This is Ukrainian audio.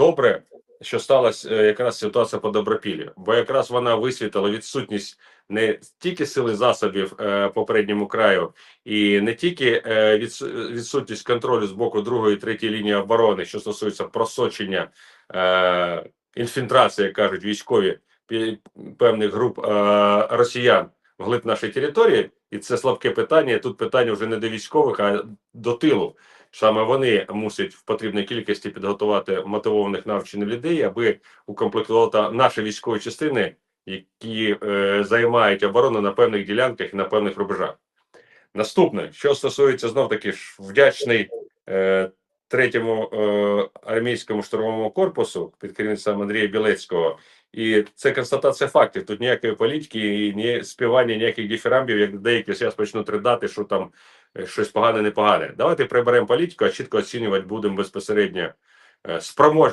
добре, що сталася е, якраз ситуація по Добропіллі, бо якраз вона висвітила відсутність не тільки сили засобів е, попередньому краю, і не тільки е, відс- відсутність контролю з боку другої третьої лінії оборони, що стосується просочення інфільтрації, як кажуть військові певних груп росіян вглиб нашої території, і це слабке питання. Тут питання вже не до військових, а до тилу. Саме вони мусять в потрібній кількості підготувати мотивованих навчених людей, аби укомплектувати наші військові частини, які е, займають оборону на певних ділянках і на певних рубежах. Наступне, що стосується знов таки ж вдячний е, третьому е, армійському штурмовому корпусу під керівництвом Андрія Білецького, і це констатація фактів. Тут ніякої політики і ні співання ніяких дифірамбів, як деякі зараз почнуть ридати, що там щось погане, непогане. Давайте приберемо політику, а чітко оцінювати будемо безпосередньо спромож. спроможність